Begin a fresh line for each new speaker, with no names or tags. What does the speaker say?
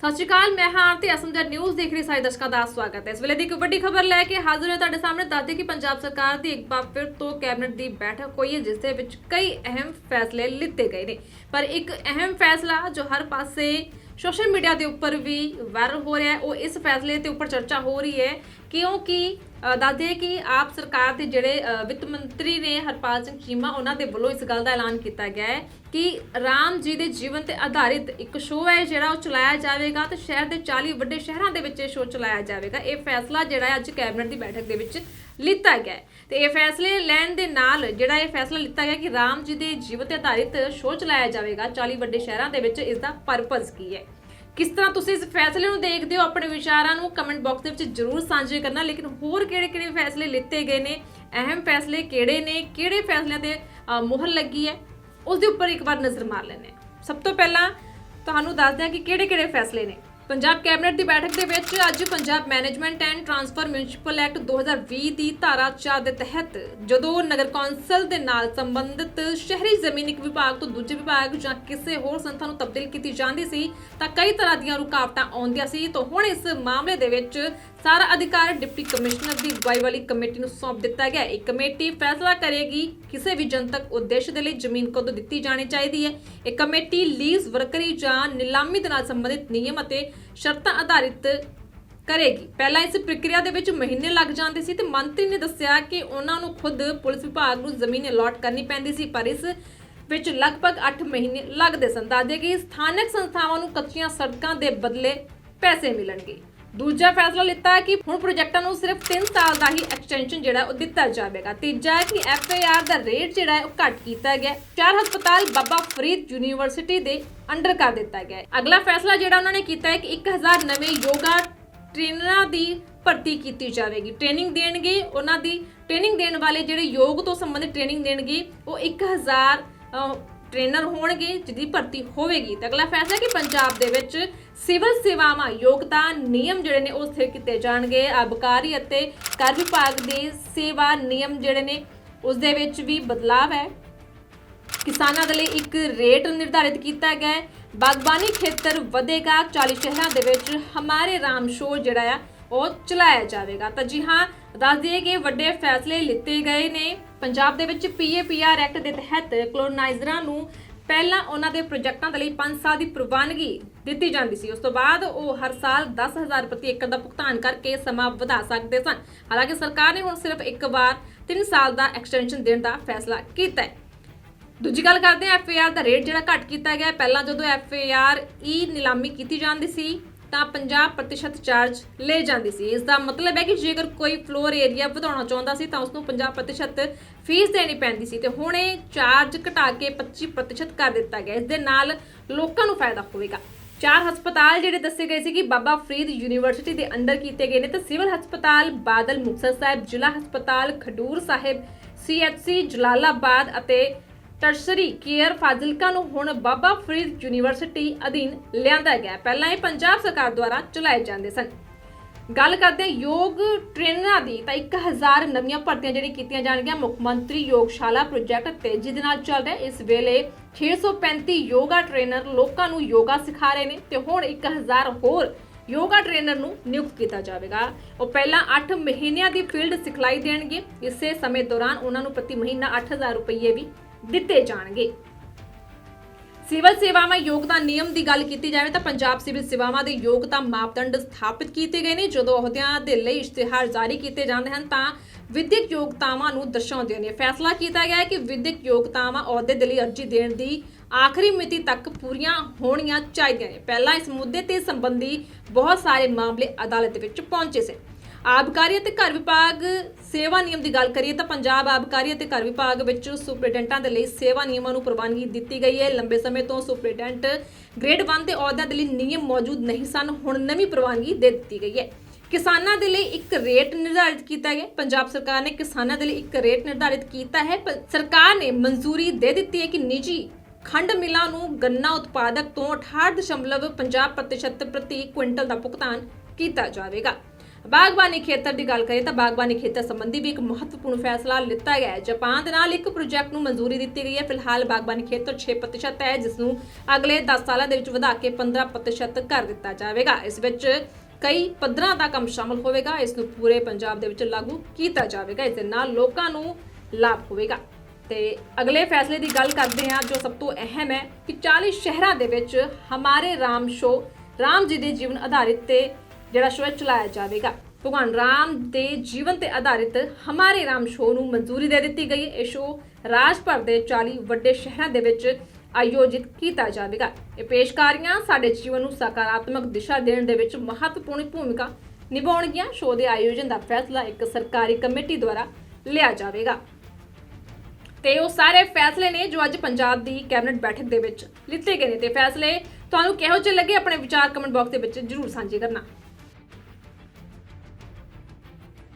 ਸਤਿ ਸ਼੍ਰੀ ਅਕਾਲ, ਮੈਂ ਹਾਂ ਆਰਤੀ ਅਸਮਝਰ ਨਿਊਜ਼ ਦੇਖ ਰਹੀ ਸਾਰੇ ਦਰਸ਼ਕਾਂ ਦਾ ਸਵਾਗਤ ਹੈ। ਇਸ ਵੇਲੇ ਦੀ ਇੱਕ ਵੱਡੀ ਖਬਰ ਲੈ ਕੇ ਹਾਜ਼ਰ ਹਾਂ ਤੁਹਾਡੇ ਸਾਹਮਣੇ, ਦੱਸਦੇ ਕਿ ਪੰਜਾਬ ਸਰਕਾਰ ਦੀ ਇੱਕ ਵਾਰ ਫਿਰ ਤੋਂ ਕੈਬਨਿਟ ਦੀ ਬੈਠਕ ਹੋਈ ਹੈ, ਜਿਸ ਦੇ ਵਿੱਚ ਕਈ ਅਹਿਮ ਫੈਸਲੇ ਲਿੱਤੇ ਗਏ ਨੇ। ਪਰ ਇੱਕ ਅਹਿਮ ਫੈਸਲਾ ਜੋ ਹਰ ਪਾਸੇ ਸੋਸ਼ਲ ਮੀਡੀਆ ਦੇ ਉੱਪਰ ਵੀ ਵਾਇਰਲ ਹੋ ਰਿਹਾ ਹੈ, ਉਹ ਇਸ ਫੈਸਲੇ ਤੇ ਉੱਪਰ ਚਰਚਾ ਹੋ ਰਹੀ ਹੈ ਕਿਉਂਕਿ ਦੱਸਦੇ ਕਿ ਆਪ ਸਰਕਾਰ ਦੇ ਜਿਹੜੇ ਵਿੱਤ ਮੰਤਰੀ ਨੇ ਹਰਪਾਲ ਸਿੰਘ ਚੀਮਾ, ਉਹਨਾਂ ਦੇ ਵੱਲੋਂ ਇਸ ਗੱਲ ਦਾ ਐਲਾਨ ਕੀਤਾ ਗਿਆ ਹੈ ਕਿ ਰਾਮ ਜੀ ਦੇ ਜੀਵਨ ਤੇ ਆਧਾਰਿਤ ਇੱਕ ਸ਼ੋਅ ਹੈ ਜਿਹੜਾ ਉਹ ਚਲਾਇਆ ਜਾਵੇਗਾ ਤੇ ਸ਼ਹਿਰ ਦੇ 40 ਵੱਡੇ ਸ਼ਹਿਰਾਂ ਦੇ ਵਿੱਚ ਇਹ ਸ਼ੋਅ ਚਲਾਇਆ ਜਾਵੇਗਾ। ਇਹ ਫੈਸਲਾ ਜਿਹੜਾ ਹੈ ਅੱਜ ਕੈਬਨਿਟ ਦੀ ਬੈਠਕ ਦੇ ਵਿੱਚ ਲਿੱਤਾ ਗਿਆ ਹੈ। ਤੇ ਇਹ ਫੈਸਲੇ ਲੈਣ ਦੇ ਨਾਲ ਜਿਹੜਾ ਇਹ ਫੈਸਲਾ ਲਿੱਤਾ ਗਿਆ ਕਿ ਰਾਮ ਜੀ ਦੇ ਜੀਵਨ ਤੇ ਆਧਾਰਿਤ ਸ਼ੋਅ ਚਲਾਇਆ ਜਾਵੇਗਾ 40 ਵੱਡੇ ਸ਼ਹਿਰਾਂ ਦੇ ਵਿੱਚ, ਇਸ ਦਾ ਪਰਪਸ ਕੀ ਹੈ? ਕਿਸ ਤਰ੍ਹਾਂ ਤੁਸੀਂ ਇਸ ਫੈਸਲੇ ਨੂੰ ਦੇਖਦੇ ਹੋ ਆਪਣੇ ਵਿਚਾਰਾਂ ਨੂੰ ਕਮੈਂਟ ਬਾਕਸ ਦੇ ਵਿੱਚ ਜਰੂਰ ਸਾਂਝੇ ਕਰਨਾ ਲੇਕਿਨ ਹੋਰ ਕਿਹੜੇ-ਕਿਹੜੇ ਫੈਸਲੇ ਲਿੱਤੇ ਗਏ ਨੇ ਅਹਿਮ ਫੈਸਲੇ ਕਿਹੜੇ ਨੇ ਕਿਹੜੇ ਫੈਸਲਿਆਂ ਤੇ ਅ, ਮੁਹਰ ਲੱਗੀ ਹੈ ਉਸ ਦੇ ਉੱਪਰ ਇੱਕ ਵਾਰ ਨਜ਼ਰ ਮਾਰ ਲੈਂਦੇ ਹਾਂ। ਸਭ ਤੋਂ ਪਹਿਲਾਂ ਤੁਹਾਨੂੰ ਦੱਸਦੇ ਹਾਂ ਕਿ ਕਿਹੜੇ-ਕਿਹੜੇ ਫੈਸਲੇ ਨੇ। ਪੰਜਾਬ ਕੈਬਨਿਟ ਦੀ ਬੈਠਕ ਦੇ ਵਿੱਚ ਅੱਜ Punjab management and transfer municipal act 2020 ਦੀ ਧਾਰਾ 4 ਦੇ ਤਹਿਤ ਜਦੋਂ ਨਗਰ ਕੌਂਸਲ ਦੇ ਨਾਲ ਸੰਬੰਧਿਤ ਸ਼ਹਿਰੀ ਜ਼ਮੀਨ ਇੱਕ ਵਿਭਾਗ ਤੋਂ ਦੂਜੇ ਵਿਭਾਗ ਜਾਂ ਕਿਸੇ ਹੋਰ ਸੰਸਥਾ ਨੂੰ ਤਬਦੀਲ ਕੀਤੀ ਜਾਂਦੀ ਸੀ, ਤਾਂ ਕਈ ਤਰ੍ਹਾਂ ਦੀਆਂ ਰੁਕਾਵਟਾਂ ਆਉਂਦੀਆਂ ਸੀ। ਤਾਂ ਹੁਣ ਇਸ ਮਾਮਲੇ ਦੇ ਵਿੱਚ ਸਾਰਾ ਅਧਿਕਾਰ ਡਿਪਟੀ ਕਮਿਸ਼ਨਰ ਦੀ ਅਗਵਾਈ ਵਾਲੀ ਕਮੇਟੀ ਨੂੰ ਸੌਂਪ ਦਿੱਤਾ ਗਿਆ। ਇਹ ਕਮੇਟੀ ਫੈਸਲਾ ਕਰੇਗੀ ਕਿਸੇ ਵੀ ਜਨਤਕ ਉਦੇਸ਼ ਦੇ ਲਈ ਜ਼ਮੀਨ ਕਦੋਂ ਦਿੱਤੀ ਜਾਣੀ ਚਾਹੀਦੀ ਹੈ। ਇਹ ਕਮੇਟੀ ਲੀਜ਼ ਵਰਕਰੀ ਜਾਂ ਨਿਲਾਮੀ ਦੇ ਨਾਲ ਸੰਬੰਧਿਤ ਨਿਯਮ ਅਤੇ ਸ਼ਰਤਾਂ ਆਧਾਰਿਤ ਕਰੇਗੀ। ਪਹਿਲਾਂ ਇਸ ਪ੍ਰਕਿਰਿਆ ਦੇ ਵਿੱਚ ਮਹੀਨੇ ਲੱਗ ਜਾਂਦੇ ਸੀ ਤੇ ਮੰਤਰੀ ਨੇ ਦੱਸਿਆ ਕਿ ਉਹਨਾਂ ਨੂੰ ਖੁਦ ਪੁਲਿਸ ਵਿਭਾਗ ਨੂੰ ਜ਼ਮੀਨ ਅਲਾਟ ਕਰਨੀ ਪੈਂਦੀ ਸੀ, ਪਰ ਇਸ ਵਿੱਚ ਲਗਭਗ 8 ਮਹੀਨੇ ਲੱਗਦੇ ਸਨ। ਦੱਸਦੇ ਕਿ ਸਥਾਨਕ ਸੰਸਥਾਵਾਂ ਨੂੰ ਕੱਚੀਆਂ ਸੜਕਾਂ ਦੇ ਬਦਲੇ ਪੈਸੇ ਮਿਲਣਗੇ। ਦੂਜਾ ਫੈਸਲਾ ਲਿੱਤਾ ਹੈ ਕਿ ਹੁਣ ਪ੍ਰੋਜੈਕਟਾਂ ਨੂੰ ਸਿਰਫ 3 ਸਾਲ ਦਾ ਹੀ ਐਕਸਟੈਂਸ਼ਨ ਜਿਹੜਾ ਉਹ ਦਿੱਤਾ ਜਾਵੇਗਾ। ਤੀਜਾ ਹੈ ਕਿ ਐਫਏਆਰ ਦਾ ਰੇਟ ਜਿਹੜਾ ਹੈ ਉਹ ਘੱਟ ਕੀਤਾ ਗਿਆ ਚਾਰ ਹਸਪਤਾਲ ਬਾਬਾ ਫਰੀਦ ਯੂਨੀਵਰਸਿਟੀ ਦੇ ਅੰਡਰ ਕਰ ਦਿੱਤਾ ਗਿਆ ਅਗਲਾ ਫੈਸਲਾ ਜਿਹੜਾ ਉਹਨਾਂ ਨੇ ਕੀਤਾ ਹੈ ਕਿ 1000 ਨਵੇਂ ਯੋਗਾ ਟ੍ਰੇਨਰਾਂ ਦੀ ਭਰਤੀ ਕੀਤੀ ਜਾਵੇਗੀ। ਟ੍ਰੇਨਿੰਗ ਦੇਣਗੇ ਉਹਨਾਂ ਦੀ ਟ੍ਰੇਨਿੰਗ ਦੇਣ ਵਾਲੇ ਜਿਹੜੇ ਯੋਗ ਤੋਂ ਸੰਬੰਧਿਤ ਟ੍ਰੇਨਿੰਗ ਦੇਣਗੇ ਉਹ 1000 ਅਹ, ਟ੍ਰੇਨਰ ਹੋਣਗੇ, ਜਿਹਦੀ ਭਰਤੀ ਹੋਵੇਗੀ। ਤੇ ਅਗਲਾ ਫੈਸਲਾ ਕਿ ਪੰਜਾਬ ਦੇ ਵਿੱਚ ਸਿਵਲ ਸੇਵਾਵਾਂ ਯੋਗਤਾ ਨਿਯਮ ਜਿਹੜੇ ਨੇ ਉਹ ਸਥਿਰ ਕੀਤੇ ਜਾਣਗੇ। ਅਬਕਾਰੀ ਅਤੇ ਕਰ ਵਿਭਾਗ ਦੇ ਸੇਵਾ ਨਿਯਮ ਜਿਹੜੇ ਨੇ, ਉਸ ਦੇ ਵਿੱਚ ਵੀ ਬਦਲਾਅ ਹੈ। ਕਿਸਾਨਾਂ ਦੇ ਲਈ ਇੱਕ ਰੇਟ ਨਿਰਧਾਰਿਤ ਕੀਤਾ ਗਿਆ ਹੈ। ਬਾਗਬਾਨੀ ਖੇਤਰ ਵਧੇਗਾ। 40 ਸ਼ਹਿਰਾਂ ਦੇ ਵਿੱਚ ਹਮਾਰੇ ਰਾਮ ਸ਼ੋ ਜਿਹੜਾ ਆ ਉਹ ਚਲਾਇਆ ਜਾਵੇਗਾ। ਤਾਂ ਜੀ ਹਾਂ, ਦੱਸ ਦਈਏ ਕਿ ਵੱਡੇ ਫੈਸਲੇ ਲਿੱਤੇ ਗਏ ਨੇ। ਪੰਜਾਬ ਦੇ ਵਿੱਚ ਪੀਏਪੀਆਰ ਐਕਟ ਦੇ ਤਹਿਤ ਕਲੋਨਾਈਜ਼ਰਾਂ ਨੂੰ ਪਹਿਲਾਂ ਉਹਨਾਂ ਦੇ ਪ੍ਰੋਜੈਕਟਾਂ ਦੇ ਲਈ 5 ਸਾਲ ਦੀ ਪ੍ਰਵਾਨਗੀ ਦਿੱਤੀ ਜਾਂਦੀ ਸੀ। ਉਸ ਤੋਂ ਬਾਅਦ ਉਹ ਹਰ ਸਾਲ 10000 ਪ੍ਰਤੀ ਏਕੜ ਦਾ ਭੁਗਤਾਨ ਕਰਕੇ ਸਮਾਂ ਵਧਾ ਸਕਦੇ ਸਨ। ਹਾਲਾਂਕਿ ਸਰਕਾਰ ਨੇ ਹੁਣ ਸਿਰਫ ਇੱਕ ਵਾਰ 3 ਸਾਲ ਦਾ ਐਕਸਟੈਂਸ਼ਨ ਦੇਣ ਦਾ ਫੈਸਲਾ ਕੀਤਾ ਹੈ। ਦੂਜੀ ਗੱਲ ਕਰਦੇ ਹਾਂ ਐਫਏਆਰ ਦਾ ਰੇਟ ਜਿਹੜਾ ਘੱਟ ਕੀਤਾ ਗਿਆ ਪਹਿਲਾਂ ਜਦੋਂ ਐਫਏਆਰ ਈ ਨਿਲਾਮੀ ਕੀਤੀ ਜਾਂਦੀ ਸੀ ਤਾਂ 50% ਚਾਰਜ ਲੈ ਜਾਂਦੀ ਸੀ। ਇਸ ਦਾ ਮਤਲਬ ਹੈ ਕਿ ਜੇਕਰ ਕੋਈ ਫਲੋਰ ਏਰੀਆ ਵਧਾਉਣਾ ਚਾਹੁੰਦਾ ਸੀ ਤਾਂ ਉਸ ਨੂੰ 50% ਫੀਸ ਦੇਣੀ ਪੈਂਦੀ ਸੀ ਤੇ ਹੁਣ ਇਹ ਚਾਰਜ ਘਟਾ ਕੇ 25% ਕਰ ਦਿੱਤਾ ਗਿਆ। ਇਸ ਦੇ ਨਾਲ ਲੋਕਾਂ ਨੂੰ ਫਾਇਦਾ ਹੋਵੇਗਾ। ਚਾਰ ਹਸਪਤਾਲ ਜਿਹੜੇ ਦੱਸੇ ਗਏ ਸੀ ਕਿ ਬਾਬਾ ਫਰੀਦ ਯੂਨੀਵਰਸਿਟੀ ਦੇ ਅੰਦਰ ਕੀਤੇ ਗਏ ਨੇ ਤਾਂ ਸਿਵਲ ਹਸਪਤਾਲ ਬਾਦਲ ਮੁਕਤਸਰ ਸਾਹਿਬ, ਜ਼ਿਲ੍ਹਾ ਹਸਪਤਾਲ ਖਡੂਰ ਸਾਹਿਬ, ਸੀਐਚਸੀ ਜਲਾਲਾਬਾਦ ਅਤੇ ਟਰਸਰੀ ਕੇਅਰ ਫਾਜ਼ਿਲਕਾ ਨੂੰ ਹੁਣ ਬਾਬਾ ਫਰੀਦ ਯੂਨੀਵਰਸਿਟੀ ਅਧੀਨ ਲਿਆਂਦਾ ਗਿਆ ਪਹਿਲਾਂ ਇਹ ਪੰਜਾਬ ਸਰਕਾਰ ਦੁਆਰਾ ਚਲਾਏ ਜਾਂਦੇ ਸਨ। ਗੱਲ ਕਰਦੇ ਹਾਂ ਯੋਗ ਟ੍ਰੇਨਰਾਂ ਦੀ, ਤਾਂ 1000 ਨਵੀਆਂ ਭਰਤੀਆਂ ਜਿਹੜੀਆਂ ਕੀਤੀਆਂ ਜਾਣਗੀਆਂ, ਮੁੱਖ ਮੰਤਰੀ ਯੋਗਸ਼ਾਲਾ ਪ੍ਰੋਜੈਕਟ ਤੇਜ਼ੀ ਦੇ ਨਾਲ ਚੱਲ ਰਿਹਾ ਇਸ ਵੇਲੇ 635 ਯੋਗਾ ਟ੍ਰੇਨਰ ਲੋਕਾਂ ਨੂੰ ਯੋਗਾ ਸਿਖਾ ਰਹੇ ਨੇ ਤੇ ਹੁਣ 1000 ਹੋਰ ਯੋਗਾ ਟ੍ਰੇਨਰ ਨੂੰ ਨਿਯੁਕਤ ਕੀਤਾ ਜਾਵੇਗਾ। ਉਹ ਪਹਿਲਾਂ 8 ਮਹੀਨਿਆਂ ਦੀ ਫੀਲਡ ਸਿਖਲਾਈ ਦੇਣਗੇ। ਇਸੇ ਸਮੇਂ ਦੌਰਾਨ ਉਹਨਾਂ ਨੂੰ ਪ੍ਰਤੀ ਮਹੀਨਾ 8000 ਰੁਪਏ ਵੀ ਦਿੱਤੇ ਜਾਣਗੇ। ਸਿਵਲ ਸੇਵਾਵਾਂ ਯੋਗਤਾ ਨਿਯਮ ਦੀ ਗੱਲ ਕੀਤੀ ਜਾਵੇ ਤਾਂ ਪੰਜਾਬ ਸਿਵਲ ਸੇਵਾਵਾਂ ਦੇ ਯੋਗਤਾ ਮਾਪਦੰਡ ਸਥਾਪਿਤ ਕੀਤੇ ਗਏ ਨੇ। ਜਦੋਂ ਅਹੁਦਿਆਂ ਦੇ ਲਈ ਇਸ਼ਤਿਹਾਰ ਜਾਰੀ ਕੀਤੇ ਜਾਂਦੇ ਹਨ ਤਾਂ ਵਿਦਿਅਕ ਯੋਗਤਾਵਾਂ ਨੂੰ ਦਰਸਾਉਂਦੇ ਨੇ। ਫੈਸਲਾ ਕੀਤਾ ਗਿਆ ਹੈ ਕਿ ਵਿਦਿਅਕ ਯੋਗਤਾਵਾਂ ਅਹੁਦੇ ਦੇ ਲਈ ਅਰਜ਼ੀ ਦੇਣ ਦੀ ਆਖਰੀ ਮਿਤੀ ਤੱਕ ਪੂਰੀਆਂ ਹੋਣੀਆਂ ਚਾਹੀਦੀਆਂ ਨੇ। ਪਹਿਲਾਂ ਇਸ ਮੁੱਦੇ ਤੇ ਸੰਬੰਧੀ ਬਹੁਤ ਸਾਰੇ ਮਾਮਲੇ ਅਦਾਲਤ ਵਿੱਚ ਪਹੁੰਚੇ ਸੀ। ਆਬਕਾਰੀ ਅਤੇ ਘਰ ਵਿਭਾਗ ਸੇਵਾ ਨਿਯਮ ਦੀ ਗੱਲ ਕਰੀਏ ਤਾਂ ਪੰਜਾਬ ਆਬਕਾਰੀ ਅਤੇ ਘਰ ਵਿਭਾਗ ਵਿੱਚ ਸੁਪਰਡੈਂਟਾਂ ਦੇ ਲਈ ਸੇਵਾ ਨਿਯਮਾਂ ਨੂੰ ਪ੍ਰਵਾਨਗੀ ਦਿੱਤੀ ਗਈ ਹੈ। ਲੰਬੇ ਸਮੇਂ ਤੋਂ ਸੁਪਰਡੈਂਟ ਗ੍ਰੇਡ 1 ਦੇ ਅਹੁਦਿਆਂ ਦੇ ਲਈ ਨਿਯਮ ਮੌਜੂਦ ਨਹੀਂ ਸਨ। ਹੁਣ ਨਵੀਂ ਪ੍ਰਵਾਨਗੀ ਦੇ ਦਿੱਤੀ ਗਈ ਹੈ। ਕਿਸਾਨਾਂ ਦੇ ਲਈ ਇੱਕ ਰੇਟ ਨਿਰਧਾਰਿਤ ਕੀਤਾ ਗਿਆ। ਪੰਜਾਬ ਸਰਕਾਰ ਨੇ ਕਿਸਾਨਾਂ ਦੇ ਲਈ ਇੱਕ ਰੇਟ ਨਿਰਧਾਰਿਤ ਕੀਤਾ ਹੈ। ਪ- ਸਰਕਾਰ ਨੇ ਮਨਜ਼ੂਰੀ ਦੇ ਦਿੱਤੀ ਹੈ ਕਿ ਨਿੱਜੀ ਖੰਡ ਮਿਲਾਂ ਨੂੰ ਗੰਨਾ ਉਤਪਾਦਕ ਤੋਂ 68.50% ਪ੍ਰਤੀ ਕੁਇੰਟਲ ਦਾ ਭੁਗਤਾਨ ਕੀਤਾ ਜਾਵੇਗਾ। ਬਾਗਬਾਨੀ ਖੇਤਰ ਦੀ ਗੱਲ ਕਰੀਏ ਤਾਂ ਬਾਗਬਾਨੀ ਖੇਤਰ ਸੰਬੰਧੀ ਵੀ ਇੱਕ ਮਹੱਤਵਪੂਰਨ ਫੈਸਲਾ ਲਿੱਤਾ ਗਿਆ ਹੈ। ਜਾਪਾਨ ਦੇ ਨਾਲ ਇੱਕ ਪ੍ਰੋਜੈਕਟ ਨੂੰ ਮਨਜ਼ੂਰੀ ਦਿੱਤੀ ਗਈ ਹੈ। ਫਿਲਹਾਲ ਬਾਗਬਾਨੀ ਖੇਤਰ 6% ਹੈ, ਜਿਸ ਨੂੰ ਅਗਲੇ 10 ਸਾਲਾਂ ਦੇ ਵਿੱਚ ਵਧਾ ਕੇ 15% ਕਰ ਦਿੱਤਾ ਜਾਵੇਗਾ। ਇਸ ਵਿੱਚ ਕਈ ਪੱਧਰਾਂ ਦਾ ਕੰਮ ਸ਼ਾਮਲ ਹੋਵੇਗਾ। ਇਸ ਨੂੰ ਪੂਰੇ ਪੰਜਾਬ ਦੇ ਵਿੱਚ ਲਾਗੂ ਕੀਤਾ ਜਾਵੇਗਾ। ਇਸ ਦੇ ਨਾਲ ਲੋਕਾਂ ਨੂੰ ਲਾਭ ਹੋਵੇਗਾ। ਤੇ ਅਗਲੇ ਫੈਸਲੇ ਦੀ ਗੱਲ ਕਰਦੇ ਹਾਂ, ਜੋ ਸਭ ਤੋਂ ਅਹਿਮ ਹੈ ਕਿ 40 ਸ਼ਹਿਰਾਂ ਦੇ ਵਿੱਚ ਹਮਾਰੇ ਰਾਮ ਸ਼ੋ ਰਾਮ ਜੀ ਦੇ ਜੀਵਨ ਆਧਾਰਿਤ ਤੇ ਜਿਹੜਾ ਸ਼ੋਅ ਚਲਾਇਆ ਜਾਵੇਗਾ। ਭਗਵਾਨ ਰਾਮ ਦੇ ਜੀਵਨ ਤੇ ਆਧਾਰਿਤ ਹਮਾਰੇ ਰਾਮ ਸ਼ੋਅ ਨੂੰ ਮਨਜ਼ੂਰੀ ਦੇ ਦਿੱਤੀ ਗਈ ਹੈ। ਇਹ ਸ਼ੋਅ ਰਾਜ ਭਰ ਦੇ 40 ਵੱਡੇ ਸ਼ਹਿਰਾਂ ਦੇ ਵਿੱਚ ਆਯੋਜਿਤ ਕੀਤਾ ਜਾਵੇਗਾ। ਇਹ ਪੇਸ਼ਕਾਰੀਆਂ ਸਾਡੇ ਜੀਵਨ ਨੂੰ ਸਕਾਰਾਤਮਕ ਦਿਸ਼ਾ ਦੇਣ ਦੇ ਵਿੱਚ ਮਹੱਤਵਪੂਰਨ ਭੂਮਿਕਾ ਨਿਭਾਉਣਗੀਆਂ। ਸ਼ੋਅ ਦੇ ਆਯੋਜਨ ਦਾ ਫੈਸਲਾ ਇੱਕ ਸਰਕਾਰੀ ਕਮੇਟੀ ਦੁਆਰਾ ਲਿਆ ਜਾਵੇਗਾ। ਤੇ ਉਹ ਸਾਰੇ ਫੈਸਲੇ ਨੇ ਜੋ ਅੱਜ ਪੰਜਾਬ ਦੀ ਕੈਬਨਿਟ ਬੈਠਕ ਦੇ ਵਿੱਚ ਲਿੱਤੇ ਗਏ ਨੇ। ਤੇ ਫੈਸਲੇ ਤੁਹਾਨੂੰ ਕਿਹੋ ਜਿਹੇ ਲੱਗੇ, ਆਪਣੇ ਵਿਚਾਰ ਕਮੈਂਟ ਬਾਕਸ ਦੇ ਵਿੱਚ ਜਰੂਰ ਸਾਂਝੇ ਕਰਨਾ।